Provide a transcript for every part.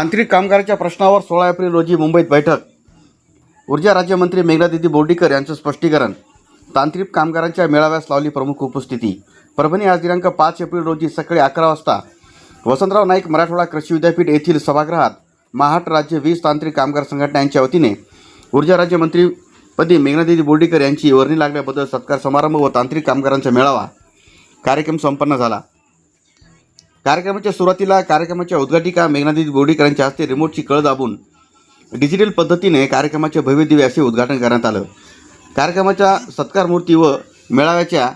तांत्रिक कामगाराच्या प्रश्नावर सोळा एप्रिल रोजी मुंबईत बैठक. ऊर्जा राज्यमंत्री मेघनादिदी बोर्डीकर यांचं स्पष्टीकरण. तांत्रिक कामगारांच्या मेळाव्यास लावली प्रमुख उपस्थिती. परभणी आज दिनांक पाच एप्रिल रोजी सकाळी अकरा वाजता वसंतराव नाईक मराठवाडा कृषी विद्यापीठ येथील सभागृहात महाराष्ट्र राज्य वीज तांत्रिक कामगार संघटना यांच्या वतीने ऊर्जा राज्यमंत्रीपदी मेघनादिदी बोर्डीकर यांची वर्णी लागल्याबद्दल सत्कार समारंभ व तांत्रिक कामगारांचा मेळावा कार्यक्रम संपन्न झाला. कार्यक्रमाच्या सुरुवातीला कार्यक्रमाच्या उद्घाटिका मेघनादिदी बोर्डीकरांच्या हस्ते रिमोटची कळ दाबून डिजिटल पद्धतीने कार्यक्रमाचे भव्य दिव्य असे उद्घाटन करण्यात आलं. कार्यक्रमाच्या सत्कार मूर्ती व मेळाव्याच्या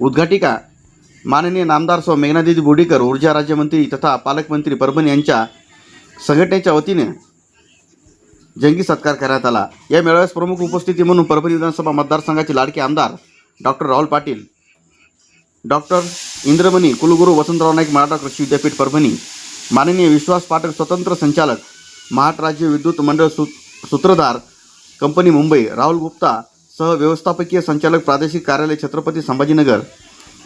उद्घाटिका माननीय नामदार स्व मेघनादिदी बोर्डीकर ऊर्जा राज्यमंत्री तथा पालकमंत्री परभणी यांच्या संघटनेच्या वतीने जंगी सत्कार करण्यात आला. या मेळाव्यास प्रमुख उपस्थिती म्हणून परभणी विधानसभा मतदारसंघाचे लाडके आमदार डॉक्टर राहुल पाटील डॉक्टर इंद्रमणी कुलगुरू वसंतराव नाईक मराठा कृषी विद्यापीठ परभणी. माननीय विश्वास पाठक स्वतंत्र संचालक महाराष्ट्र विद्युत मंडळ सु सूत्रधार कंपनी मुंबई राहुल गुप्ता सह व्यवस्थापकीय संचालक प्रादेशिक कार्यालय छत्रपती संभाजीनगर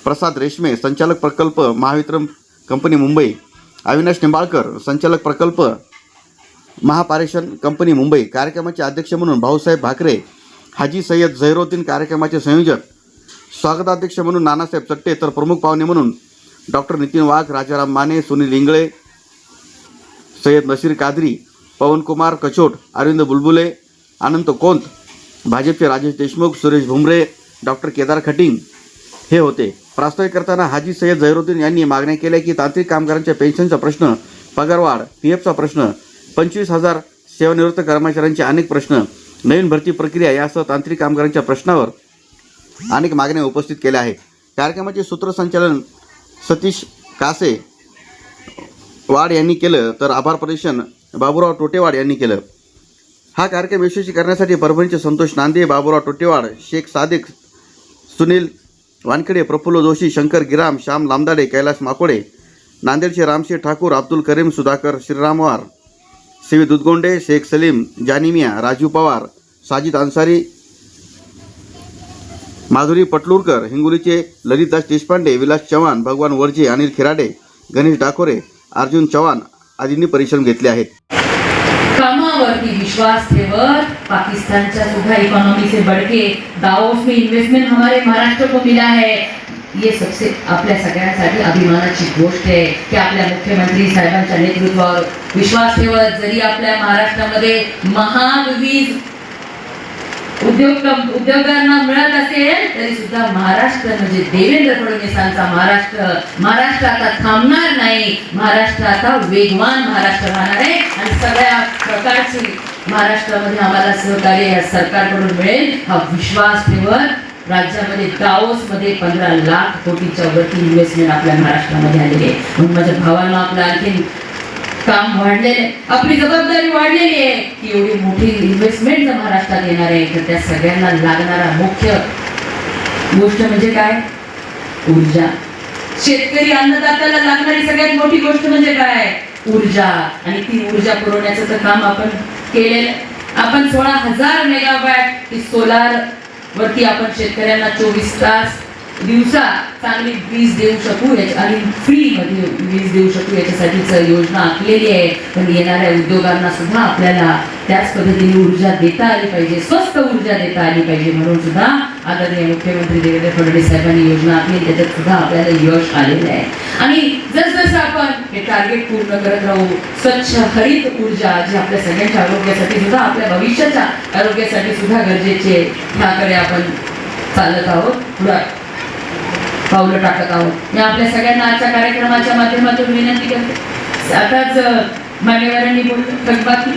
प्रसाद रेशमे संचालक प्रकल्प महावितरण कंपनी मुंबई अविनाश निंबाळकर संचालक प्रकल्प महापारेषण कंपनी मुंबई कार्यक्रमाचे अध्यक्ष म्हणून भाऊसाहेब भाकरे हाजी सय्यद झैरोद्दीन कार्यक्रमाचे संयोजक स्वागताध्यक्ष म्हणून नानासाहेब चट्टे तर प्रमुख पाहुणे म्हणून डॉक्टर नितीन वाघ राजाराम माने सुनील इंगळे सय्यद नसीर कादरी पवनकुमार कचोट अरविंद बुलबुले अनंत कोंत भाजपचे राजेश देशमुख सुरेश भुमरे डॉक्टर केदार खटींग हे होते. प्रास्ताविक करताना हाजी सय्यद झैरुद्दीन यांनी मागण्या केल्या की तांत्रिक कामगारांच्या पेन्शनचा प्रश्न पगारवाढ पी एफचा प्रश्न पंचवीस हजार सेवानिवृत्त कर्मचाऱ्यांचे अनेक प्रश्न नवीन भरती प्रक्रिया यासह तांत्रिक कामगारांच्या प्रश्नावर अनेक मागण्या उपस्थित केल्या आहे कार्यक्रमाचे सूत्रसंचालन सतीश कासे वाड यांनी केलं तर आभार प्रदर्शन बाबूराव टोटेवाड यांनी केलं. हा कार्यक्रम यशस्वी करण्यासाठी परभणीचे संतोष नांदे बाबूराव टोटेवाड शेख सादिक सुनील वानखेडे प्रफुल्ल जोशी शंकर गिराम श्याम लामदाडे कैलास माकोडे नांदेडचे रामशेठ ठाकूर अब्दुल करीम सुधाकर श्रीरामवार सी व्ही दुधगोंडे शेख सलीम जानिमिया राजू पवार साजिद अन्सारी माधुरी पटलूरकर हिंगोलीचे ललितदास देशपांडे विलास चव्हाण भगवान वर्जे अनिल खिराडे गणेश डाकोरे अर्जुन चव्हाण आदींनी परिश्रम घेतले आहेत. कामावरती विश्वास ठेवत पाकिस्तानच्या सुद्धा इकॉनॉमी से बढ़ के में इन्वेस्टमेंट हमारे महाराष्ट्र को मिला है. ये सबसे आपल्या सगळ्यांसाठी अभिमानाची गोष्ट आहे की आपल्या मुख्यमंत्री साहेबांच्या नेतृत्वावर विश्वास ठेवत जरी आपल्या महाराष्ट्रामध्ये महान वीज उद्योग उद्योगांना मिळत असेल तरी सुद्धा महाराष्ट्र म्हणजे देवेंद्र फडणवीसांचा महाराष्ट्र महाराष्ट्र आता थांबणार नाही. महाराष्ट्र आता वेगवान महाराष्ट्र राहणार आहे. आणि सगळ्या प्रकारची महाराष्ट्रामध्ये आम्हाला सहकार्य या सरकारकडून मिळेल. हा विश्वास ठेवत राज्यामध्ये दाओसमध्ये पंधरा लाख कोटीच्या वरती इन्व्हेस्टमेंट आपल्या महाराष्ट्रामध्ये आलेली आहे. म्हणून माझ्या भावांना आपला आणखी काम वाढलेले आपली जबाबदारी वाढलेली आहे. की एवढी मोठी इन्व्हेस्टमेंट जर महाराष्ट्रात येणार आहे तर त्या सगळ्यांना लागणारा मुख्य गोष्ट म्हणजे काय? ऊर्जा. शेतकरी अन्नदात्याला लागणारी सगळ्यात मोठी गोष्ट म्हणजे काय? ऊर्जा. आणि ती ऊर्जा पुरवण्याचं तर काम आपण केलेलं आपण सोळा हजार मेगावॅट ही सोलार वरती आपण शेतकऱ्यांना चोवीस तास दिवसा चांगली वीज देऊ शकू याच्या- आणि फ्रीमध्ये वीज देऊ शकू याच्यासाठीच योजना आखलेली आहे पण येणाऱ्या उद्योगांना सुद्धा आपल्याला त्याच पद्धतीने ऊर्जा देता आली पाहिजे स्वस्त ऊर्जा देता आली पाहिजे. म्हणून सुद्धा आदरणीय मुख्यमंत्री देवेंद्र फडणवीस साहेबांनी योजना आखली त्याच्यात सुद्धा आपल्याला यश आलेलं आहे. आणि जसजसं आपण हे टार्गेट पूर्ण करत राहू स्वच्छ हरित ऊर्जा जी आपल्या सगळ्यांच्या आरोग्यासाठी सुद्धा आपल्या भविष्याच्या आरोग्यासाठी सुद्धा गरजेचे आहे ह्याकडे आपण चालत आहोत. पावलं टाकत आहोत. मी आपल्या सगळ्यांना आजच्या कार्यक्रमाच्या माध्यमातून विनंती करते. आताच मान्यवरांनी बोलतो बाकी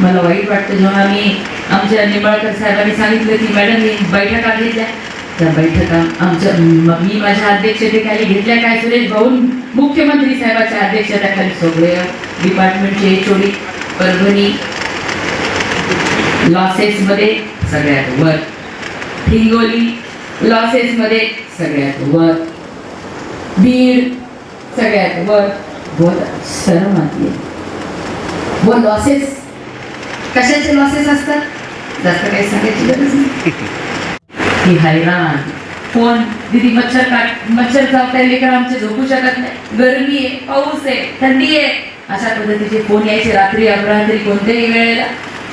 मला वाईट वाटतं जेव्हा मी आमच्या निंबाळकर साहेबांनी सांगितलं की मॅडम मी बैठका घेतल्या. त्या बैठका आमच्या मी माझ्या अध्यक्षतेखाली घेतल्या काय? सुरेश भाऊ मुख्यमंत्री साहेबाच्या अध्यक्षतेखाली सगळे डिपार्टमेंटचे एच परभणी लॉसेसमध्ये सगळ्यात वर. हिंगोली लॉसेस मध्ये सगळ्यात वर. बीड सगळ्यात वर. बहुत सर्व माती व लॉसेस कशाचे लॉसेस असतात? जास्त काही सांगायची गरज नाही. ही हैराण. कोण? दिदी मच्छर काट मच्छर चावताय लेकर आमचे झोपू शकत नाही. गरमी आहे पाऊस आहे थंडी आहे. अशा पद्धतीचे फोन यायचे. रात्री अपरात्री कोणत्याही वेळेला.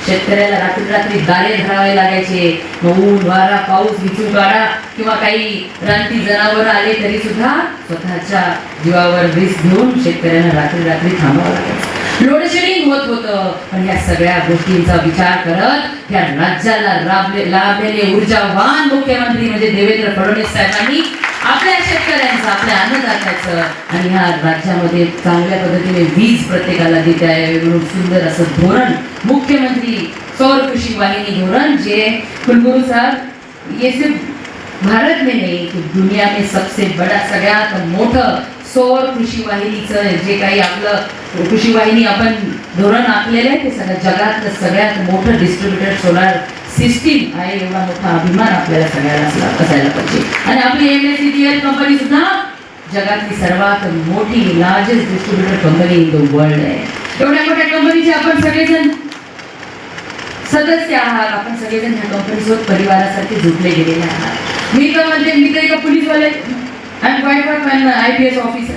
शेतकऱ्याला रात्री रात्री दारे धरावे लागायचे. ऊन वारा पाऊस विचू काढा किंवा काही रानटी जनावर आले तरी सुद्धा स्वतःच्या जीवावर रिस्क घेऊन शेतकऱ्यांना रात्री रात्री थांबावं लागायचं. लोड शेडिंग होत होतं पण या सगळ्या गोष्टींचा विचार करत या राज्याला लाभले लाभलेले ऊर्जावान मुख्यमंत्री म्हणजे देवेंद्र फडणवीस साहेबांनी आपल्या शेतकऱ्यांचं आपल्या अन्नदात्याचं आणि ह्या राज्यामध्ये चांगल्या पद्धतीने वीज प्रत्येकाला देत आहे म्हणून सुंदर असं धोरण मुख्यमंत्री सौर कृषी वाहिनी धोरण जे कुलगुरू साहब ये सिर्फ भारत में नहीं कि दुनिया में सबसे बड़ा सगळ्यात मोठं सौर कृषी वाहिनीचं जे काही आपलं कृषी वाहिनी आपण धोरण आखलेलं आहे ते सगळ्या जगातलं सगळ्यात मोठं डिस्ट्रीब्युटर सोलार सिस्टीम आहे एवढा मोठा अभिमान आपल्याला सगळ्यांना असायला पाहिजे. आणि आपली एम एस सी कंपनी सुद्धा जगातली सर्वात मोठी largest distributor company in the world आहे. एवढ्या मोठ्या कंपनीचे आपण सगळेजण सदस्य आहात. आपण सगळेजण ह्या कंपनीसोबत परिवारासारखे जुटले गेलेले आहात. मी तर म्हणते मी तर एका पोलीसवाले end wife of an I P S officer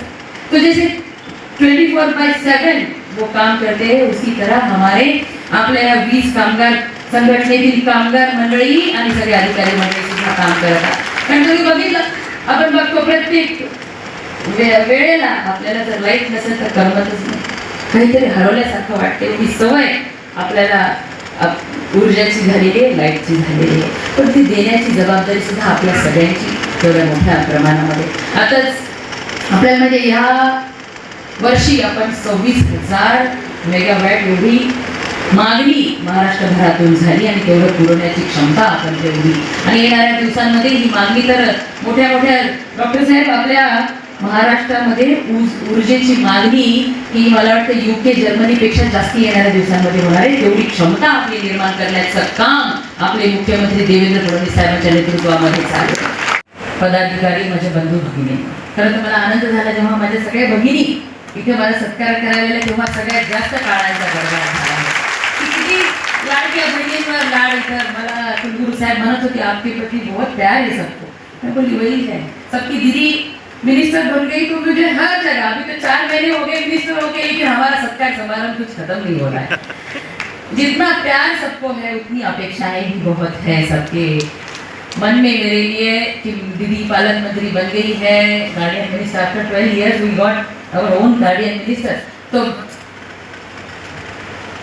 तो जैसे ट्वेंटी फोर बाय सेवन वो काम करते हैं उसी तरह हमारे आपल्या या वीज कामगार संघटनेतील कामगार मंडळी आणि सगळे अधिकारी मंडळी सुद्धा काम करत कारण तुम्ही बघितलं आपण बघतो प्रत्येक वेळेला आपल्याला जर लाइट नसेल तर करमतच नाही. काहीतरी हरवल्यासारखं वाटते. ही सवय आपल्याला ऊर्जाची झालेली आहे लाईटची झालेली आहे. पण ती देण्याची जबाबदारी सुद्धा आपल्या सगळ्यांची तेवढ्या मोठ्या प्रमाणामध्ये. आताच आपल्याला म्हणजे ह्या वर्षी आपण सव्वीस हजार मेगावॅट एवढी मागणी महाराष्ट्रभरातून झाली आणि तेवढं पुरवण्याची क्षमता आपण ठेवली. आणि येणाऱ्या दिवसांमध्ये ही मागणी तर मोठ्या मोठ्या डॉक्टर साहेब आपल्या महाराष्ट्रामध्ये ऊर्जेची मागणी ही मला वाटतं युके जर्मनीपेक्षा जास्त येणाऱ्या दिवसांमध्ये होणार आहे. तेवढी क्षमता आपली निर्माण करण्याचं काम आपले मुख्यमंत्री देवेंद्र फडणवीस साहेबांच्या नेतृत्वामध्ये चालू पदाधिकारी माझे बंधू भगिनी खरं तर मला आनंद झाला जेव्हा माझ्या सगळ्या भगिनी इथे मला सत्कार करायला तेव्हा सगळ्यात जास्त काळायचा गरजा आहे. लाडक्या बहिणींवर लाड येतात मला कुलगुरू साहेब म्हणत होते आपके प्रति बहुत प्यार है सबको। मैं बोली वही है। सबकी दीदी मिनिस्टर बन गई तो मुझे हर जगह अभी तो चार महीने हो गए मिनिस्टर हो गए लेकिन हमारा सत्कार समारोह कुछ खत्म नहीं हो रहा है। जितना प्यार सबको है उतनी अपेक्षाएँ भी बहुत है सबके मन में मेरे लिए कि दीदी पालन मंत्री बन गई है guardian minister after twelve years we got our own guardian minister तो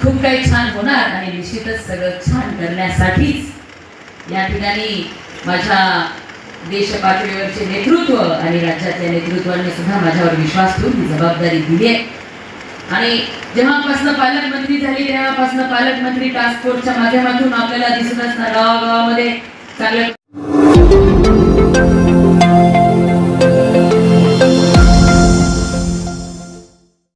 खूप काही छान होणार आणि निश्चितच सगळं छान करण्यासाठीच या ठिकाणी माझ्या देश पातळीवरचे नेतृत्व आणि राज्यातल्या नेतृत्वाने सुद्धा माझ्यावर विश्वास ठेवून ही जबाबदारी दिली आहे. आणि जेव्हापासनं पालकमंत्री झाली तेव्हापासनं पालकमंत्री टास्क फोर्सच्या माध्यमातून आपल्याला दिसत असणार गावागावामध्ये चांगल्या